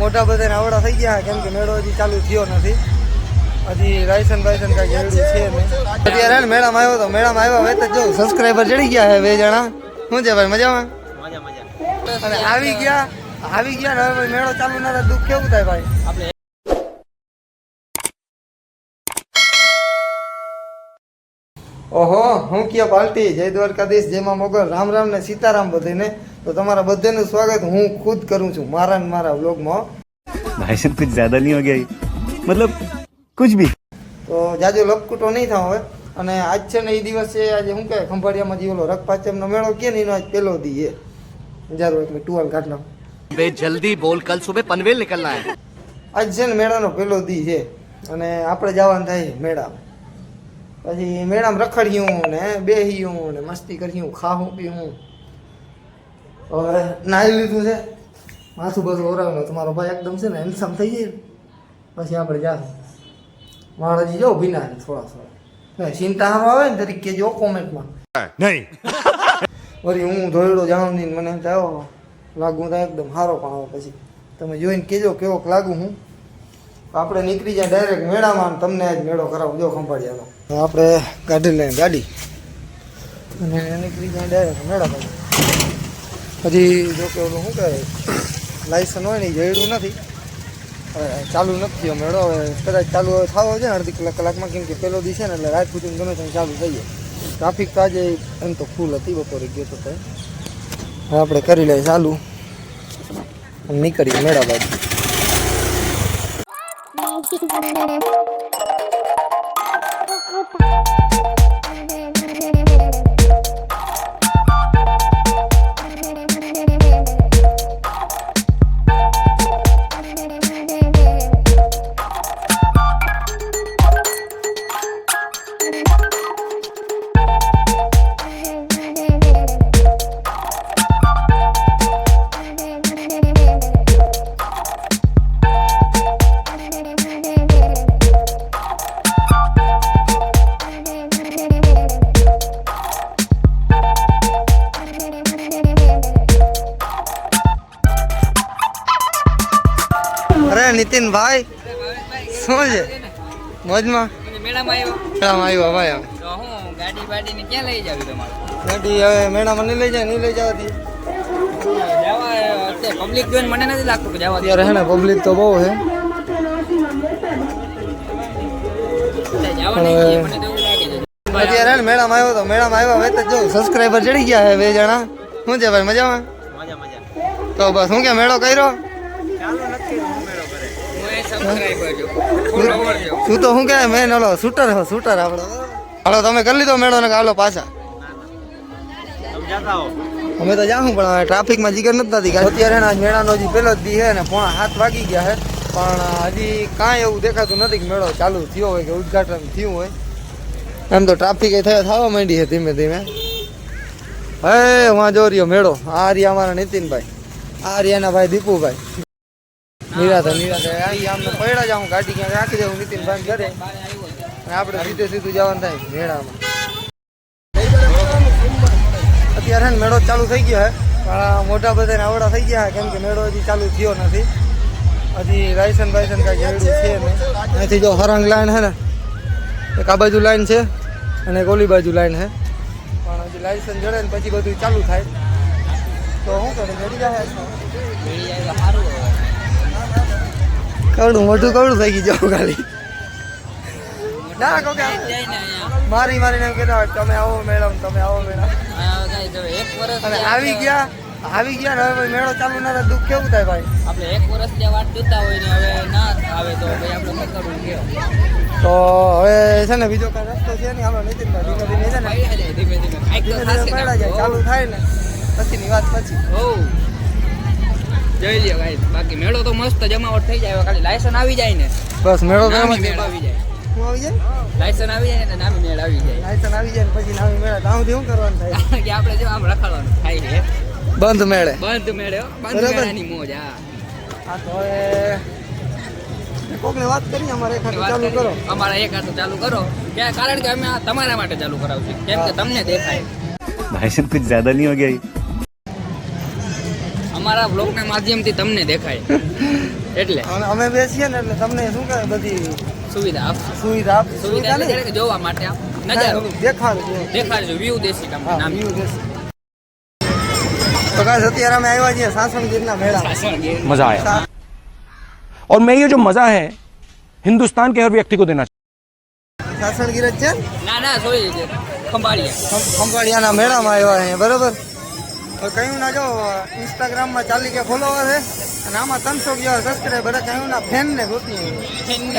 મોટા બધાને આવડા થઈ ગયા કેમ કે મેળો હજી ચાલુ થયો નથી. હજી રાયસન બાયસન કાંઈ જેવડું છે નહીં. અત્યારે ને મેળામાં આવ્યો તો મેળામાં આવ્યા હવે તો જો સબસ્ક્રાઈબર ચડી ગયા છે બે જણા. શું છે ભાઈ મજામાં? મજા મજા. અને આવી ગયા આવી ગયા ને હવે મેળો ચાલુ ના થાય દુઃખ કેવું થાય ભાઈ? ઓહો હું કયો પાર્ટી જય દ્વારકાધીશ જેમાં મોગલ રામ રામ ને સીતારામ બધીને તો તમારા બધાનું સ્વાગત હું ખુદ કરું છું મારા ને મારા વ્લોગમાં. ભાઈ કુછ જ્યાદા નહીં હો ગયા મતલબ કુછ ભી. તો જાજો લપકૂટો નહીં થાવ હવે. અને આજ છે ને એ દિવસે આજે હું કહે ખંભાળિયામાં જે જીવેલો રખપાચમનો મેળો કે નહીં એનો આજ પહેલો દી એ. જારો એક ટુવાલ કાઢ બે જલ્દી બોલ કલ સુબે પનવેલ નીકળના હે. આજ છે ને મેળાનો પહેલો દી છે. અને આપણે જવાનું થાય મેળામાં. પછી મેળામાં રખડ્યું ને બેહ્યું ને મસ્તી કર્યું ખાવું પીવું હવે નાહી લીધું છે. માથું બધું ઓરાવ્યું તમારો ભાઈ એકદમ છે ને હેન્ડસમ થઈ જાય પછી આપણે જાશું મારા જો ભીના છે થોડા થોડા. ચિંતા હારો આવે ને તરીકે જો કોમેન્ટમાં. નહીં. વળી હું ધોયડો જાણું નહીં મને એમ થાય "ઓહો, લાગુ તો એકદમ સારો પણ આવે પછી. તમે જોઈને કહેજો કેવોક લાગુ હું. આપણે નીકળી જાય ડાયરેક્ટ મેળામાં તમને જ મેળો કરાવું. જો ખંભાળિયાનો. આપણે ગાડી લઈને ગાડી. અને નીકળી જાય ડાયરેક્ટ મેળા બાજુ હજી જો કે ઓલું શું કહે લાઇસન્સ હોય ને જડ્યું નથી. ચાલુ નથી થયો મેળો, હવે કદાચ ચાલુ હવે થવો છે અડધી કલાક કલાકમાં, કેમ કે પહેલો દિવસે ને એટલે રાત સુધી ગમે ત્યાં ચાલુ થઈ જાય. ટ્રાફિક તો આજે એમ તો ફૂલ હતી, બપોરે ગયો તો તે હવે આપણે કરી લઈએ ચાલુ. નીકળીએ મેળા બાજુ. Bye. અરે નીતિનભાઈ. શું છે? મોજમાં? મેળામાં આવ્યો? ભાઈ હવે હું ગાડી બાડીને ક્યાં લઈ જાવી તમારે? ગાડી હવે મેળામાં નહીં લઈ જાય નહીં લઈ જવાથી. જવા પબ્લિક જોઈને મને નથી લાગતું કે જવા અત્યારે હે પબ્લિક તો બહુ છે. અત્યારે ને મેળામાં આવ્યો તો મેળામાં આવ્યો હવે તો જો સબસ્ક્રાઈબર ચડી ગયા છે બે જણા. શું છે ભાઈ મજામાં? મજા મજા. તો બસ હું કે મેળો કર્યો હું એ સબસ્ક્રાઇબર છું ફોલોવર છું તું તો શું કે મેન ઓલો શૂટર હો શૂટર આપણો હાલો તમે કરી લીધો મેળો ને હાલો પાછા. અમે તો જાઉં પણ ટ્રાફિકમાં જીગર નથી થતી. અત્યારે હે મેળાનો જે પહેલો જ દી છે ને પોણા હાથ વાગી ગયા છે. પણ હજી કાંઈ એવું દેખાતું નથી કે મેળો ચાલુ થયો હોય કે ઉદઘાટન થયું હોય. એમ તો ટ્રાફિક એ થયા થવા માંડી છે ધીમે ધીમે. હે વાં જો રહ્યો મેળો. આ રહ્યા અમારા નીતિનભાઈ. આ રહ્યાના ભાઈ દીપુભાઈ. નિરાતે નિરાતે અહીં આમને પડ્યા જાઉં ગાડી ક્યાંક રાખી દઉં નીતિનભાઈ ઘરે. અને આપણે સીધે સીધું જવાનું થાય મેળામાં. અત્યારે હે ને મેળો ચાલુ થઈ ગયો છે પણ મોટા બધાને આવડા થઈ ગયા છે કેમ કે મેળો હજી ચાલુ થયો નથી. હજી રાયસન બાયસન કાંઈ જેવડું છે નહીં. અહીંથી જો હરંગ લાઈન છે ને એક આ બાજુ લાઈન છે અને એક ઓલી બાજુ લાઈન છે પણ હજી લાયસન જડે ને પછી બધું ચાલુ થાય. તો શું કરે જડી જાય. સારું. કવડું મોટું કવડું થઈ ગયું જાઉં ખાલી. ના કહો મારી. મારી એમ કહેતા તમે આવો મેડમ તમે આવો મેડમ. અને આવી ગયા આવી ગયા ને હવે મેળો ચાલુ ના દુઃખ કેવું થાય ભાઈ? આપણે એક વર્ષ જે વાટ જોતા હોય ને હવે ના આવે તો ભાઈ આપણે કરવું કયો તો હવે છે ને બીજો કઈ રસ્તો છે નહીં આપણે નીતિનભાઈ ધીમે ધીમે છે ને. ધીમે ધીમે. ધીમે ધીમે ચાલુ થાય ને. પછીની વાત પછી. હોવ. જોઈ લ્યો ગાઈસ બાકી મેળો તો મસ્ત જમાવટ થઈ જાય ખાલી મેળ આવી જાય. લાયસન બંધ મેળે. મોજ આ તો વાત કરી અમારે એક કરો. અમારે એક ચાલુ કરો. કે કારણ કે અમે તમારા માટે ચાલુ કરાવશું. કેમ કે તમને દેખાય. ભાઈ કુછ જ્યાદા નહીં હો ગયા ये? અમારા બ્લોગના માધ્યમથી તમને દેખાય એટલે અને અમે બેસીએ ને એટલે તમને શું કહે બધી સુવિધા આપશું સુવિધા આપ સુવિધા સુવિધા એટલે નહીં જરાક જોવા માટે આમ નજારો દેખાડજો દેખાડજો વ્યૂ દેશી તમને હા નામ view દેશે. તો guys, અત્યારે અમે આવ્યા છીએ સાસણગીરના મેળામાં સાસણ ગીર मजा आया और मैं ये जो मजा है हिंदुस्तान के हर व्यक्ति को देना સાસણગીર જ છે ને? ના ના સોરી ખંભાળિયા ખં- ખંભાળિયાના મેળામાં આવ્યા છે બરોબર કયું ના જો ઇન્સ્ટાગ્રામમાં ચાલી કે ફોલોવર છે અને આમાં ત્રણસો જેવા સબસ્ક્રાઈબર કહ્યું ના ફેન ને ગોતી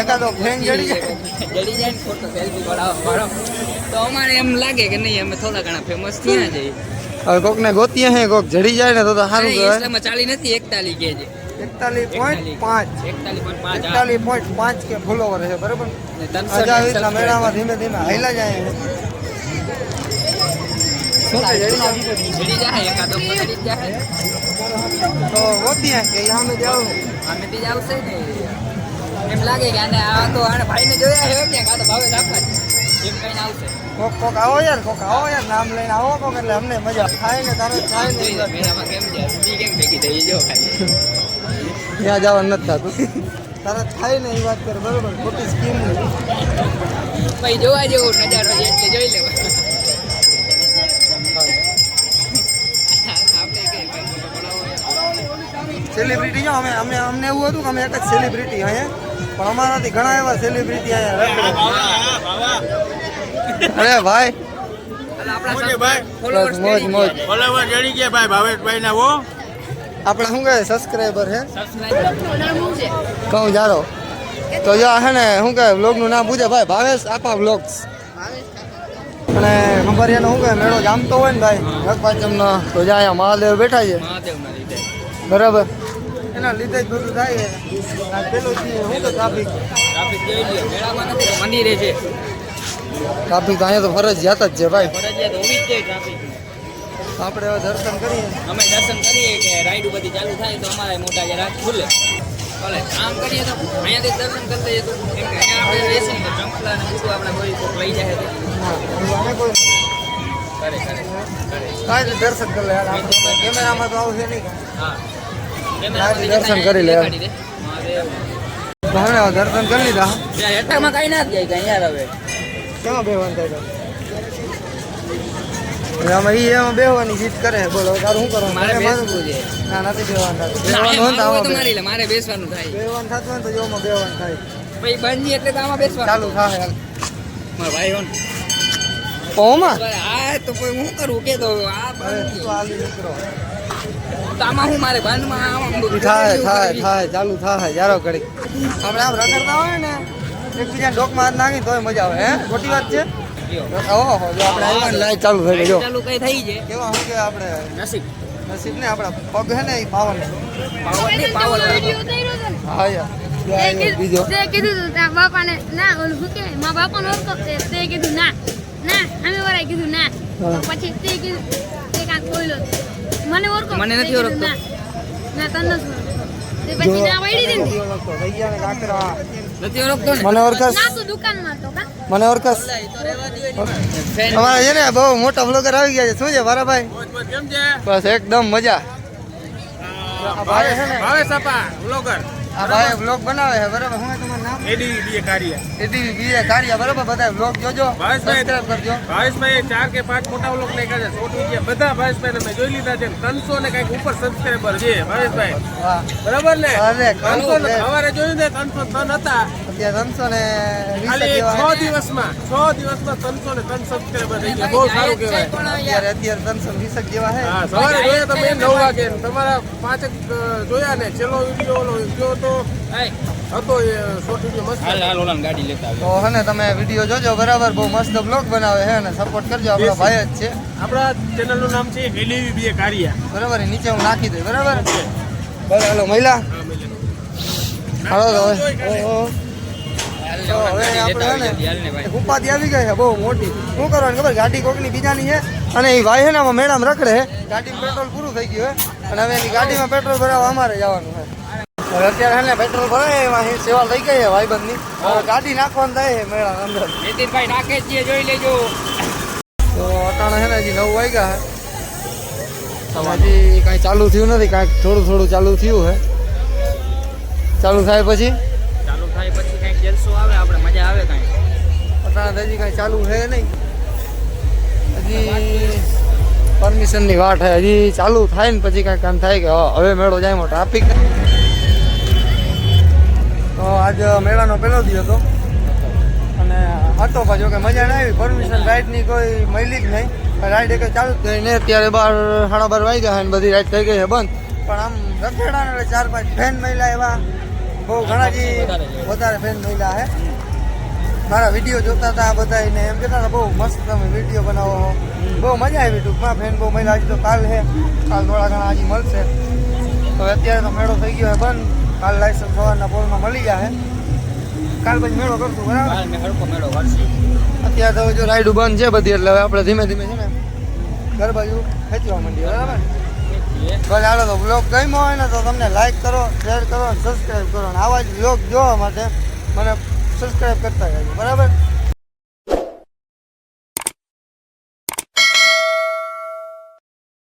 એકાદો ફેન જડી જાય. જડી જાય ને ફોટો સેલ્ફી પડાવો પાડો તો અમારે એમ લાગે કે નહીં અમે થોડા ઘણા ફેમસ થયા જઈએ હવે કોક ને ગોતી હે કોક જડી જાય ને તો તો સારું કહેવાય. ચાલી નથી એકતાલી કે છે. એકતાલીસ પોઈન્ટ પાંચ. એકતાલીસ પોઈન્ટ પાંચ કે ફોલોવર છે બરોબર. મેળામાં ધીમે ધીમે હાઈલા જાય. તો જાય કે ને એમ લાગે કે આને આ તો આને ભાઈને જોયા કોક આવો યાર કોક આવો યાર નામ લઈને આવો કોક એટલે અમને મજા થાય ને તારે થાય ને ત્યાં જવાનું નથી થતું તારે થાય ને એ વાત કરે બરોબર ખોટી સ્કીમ ભાઈ, જોવા જેવું નજારો જોઈ લેવા. સેલિબ્રિટી જો અમે અમને અમને એવું હતું કે અમે એક જ સેલિબ્રિટી અહીંયા. પણ અમારાથી ઘણા એવા સેલિબ્રિટી અહીંયા. અરે ભાઈ. મોજ મોજ. જડી ગયા ભાઈ ભાવેશભાઈ ના હો? આપણે શું કહે સબસ્ક્રાઈબર હે કહું જારો. તો જો આ ને શું કહે બ્લોગનું નામ પૂછે ભાઈ ભાવેશ આપા બ્લોગ્સ અને ખંભારિયાનો શું કહે મેળો જામતો હોય ને ભાઈ રખપાચમનો તો જ્યાં અહીંયા મહાદેવ બેઠા છે. બરાબર. એના લીધે જ બધું થાય આ પેલું છે શું તો ટ્રાફિક ટ્રાફિક મંદિરે છે. ટ્રાફિક તો અહીંયા તો ફરજિયાત જ છે ભાઈ. ફરજિયાત હોવી જ જોઈએ ટ્રાફિક આપણે હવે દર્શન કરીએ. અમે દર્શન કરીએ કે રાઈડ બધી ચાલુ થાય તો અમારે મોટા જે રાત ખુલે. ભલે આમ કરીએ તો અહીંયાથી દર્શન કરી લઈએ તો અહીંયા આપણે બેસીને તો ચંપલા ને બધું આપણે કોઈ લઈ જાય તો. હા કરે કરે કરે. દર્શન કરી લે. યાર આપણે તો કેમેરામાં તો આવશે નહીં. હા. દર્શન કરી લે. હવે દર્શન કરી લીધા. હેઠામાં કઈ ના જાય કાંઈ યાર હવે. કેમાં બેહવાનું થાય આમાં ઈ એમાં બેહવાની જીત કરે. બોલો હવે તારું શું કરવાનું? મારે બેસવું છે. ના નથી બેહવાનું થતું હોય તો મારું હોય આમાં તો મારી લે મારે બેસવાનું થાય. બેહવાનું થતું હોય તો જોમાં બેહવાનું થાય. પછી બંધી એટલે તો આમાં બેસવાનું. ચાલુ થાય હાલ. મારા ભાઈ આ તો કોઈ હું કરું? કે તો આ નીકળો. તો આમાં હું મારે બાંધમાં આમાં થાય થાય થાય ચાલુ થાય જારો ઘડી આપણે આમ રગડતા હોય ને એકબીજા નાખી તોય મજા આવે હે? ખોટી વાત છે. ઓહો જો આપણે આવ્યા લાઈટ ચાલુ થઈ ગઈ જો. ચાલુ કઈ થઈ છે? કેવા શું કે આપણે નસીબ. નસીબ ને આપણા પગ હે ને એ પાવન. પાવર નહીં પાવર હા યાર. તે કીધું તું તારા બાપાને ના ઓલું શું કહેવાય મારા બાપાને ઓળખો તે તે કીધું ના ના અમે વરાય કીધું ના. પછી તે કીધું મને ઓળખો. મને નથી ઓળખતો. ના તને નથી તે પછી ના ને? કાકરા નથી ઓળખતો. મને ઓળખસ. ના તું દુકાનમાં તો કા? મને ઓળખસ. અમારા છે ને બહુ મોટા બ્લોગર આવી ગયા છે. શું છે મારા ભાઈ બસ એકદમ મજા. ભાવે ભાઈ છે ને ભાવે સપા બ્લોગર આ ભાઈ બ્લોગ બનાવે છે બરાબર? શું તમારું નામ? એડી બીએ કારિયા. એડી બીએ કારિયા બરાબર? બધા બ્લોગ જોજો સબસ્ક્રાઇબ કરજો. ભાવેશભાઈ ચાર કે પાંચ મોટા વ્લોગ નાખ્યા છે શોર્ટ વિડિયો બધા ભાવેશભાઈ તમે જોઈ લીધા છે ત્રણસો ને કંઈક ઉપર સબસ્ક્રાઇબર છે ભાવેશભાઈ. હા. બરાબર ને? અરે, ત્રણસો ને કાલો સવારે જોયું ને ત્રણસો ત્રણ હતા. ત્રણસો ને છ દિવસમાં છ દિવસમાં ત્રણસો ને ત્રણ સબસ્ક્રાઈબર થઈ ગયા. બહુ સારું કહેવાય. અત્યારે અત્યારે ત્રણસો વીસ જેવા છે. હા સવારે જોયા તમે નવ વાગે. તમારા પાંચેક જોયા ને? છેલ્લો વીડિયો ઓલો જો તો હતો એ શોર્ટ વીડિયો મસ્ત. હાલ હાલ ઓલાને ગાડી લેતા તો હે ને તમે વીડિયો જોજો. બરાબર બહુ મસ્ત બ્લોગ બનાવે છે અને સપોર્ટ કરજો. આપણો ભાઈ જ છે. આપણા ચેનલનું નામ છે એલઈવી બીએ કારિયા. બરાબર નીચે હું નાખી દઉં બરાબર? બરાબર હાલો મહિલા. હાલો તો. તો હવે આપણે છે ને એક ઉપાધિ આવી ગઈ છે બહુ મોટી. શું કરવાનું ખબર? ગાડી કોકની બીજાની છે અને એ મેળામાં રખડે. છે ગાડીમાં પેટ્રોલ પૂરું થઈ ગયું છે. અને હવે એની ગાડીમાં પેટ્રોલ ભરાવા અમારે જવાનું છે. હવે અત્યારે છે પેટ્રોલ ભરાય એમાં સેવા થઈ ગઈ છે ભાઈબંધની. હવે ગાડી નાખવાનું થાય છે મેળા અંદર. નીતિનભાઈ નાખે છીએ જોઈ લેજો. તો અટાણે છે ને હજી નવ વાગ્યા છે. હજી કાંઈ ચાલુ થયું નથી કાંઈક થોડું થોડું ચાલુ થયું હે ચાલુ થાય પછી? જલસો આવે, આપણે મજા આવે કાંઈ. અત્યારે હજી કાંઈ ચાલુ છે નહીં. હજી પરમિશનની વાટ છે. હજી ચાલુ થાય ને પછી કાંઈ કામ થાય કે હવે મેળો જાય ટ્રાફિક તો આજ મેળાનો પહેલો દિવસ હતો. અને હતો પાછો કે મજા ના આવી. પરમિશન રાઈડની કોઈ મળી જ નહીં. રાઈડ એક ચાલુ જ થઈ ને અત્યારે બાર, સાડા બાર વાગ્યા છે ને બધી રાઈડ થઈ ગઈ છે બંધ. પણ આમ રખેડા ને ચાર પાંચ ફેન મહિલા એવા. બહુ ઘણા જે વધારે ફેન મળ્યા છે મારા વીડિયો જોતા હતા બધા ને એમ કહેતા હતા બહુ મસ્ત તમે વીડિયો બનાવો. બહુ મજા આવી ટૂંકમાં ફેન બહુ મહિલા હજી તો કાલ છે કાલ થોડા ઘણા હજી મળશે. તો અત્યારે તો મેળો થઈ ગયો હોય બંધ. કાલ લાયસન્સ સવારના પોલમાં મળી જાય કાલ પછી મેળો કરશું બરાબર? મેળો કરશી. અત્યારે તો જો રાઈડ બંધ છે બધી એટલે હવે આપણે ધીમે ધીમે છે ને ઘર બાજુ ખેંચવા માંડીએ બરાબર? ભલે હાલો તો બ્લોગ ગમ્યો હોય ને તો તમને લાઈક કરો શેર કરો અને સબસ્ક્રાઈબ કરો. અને આવા જ બ્લોગ જોવા માટે મને સબસ્ક્રાઈબ કરતા રહેજો. બરાબર?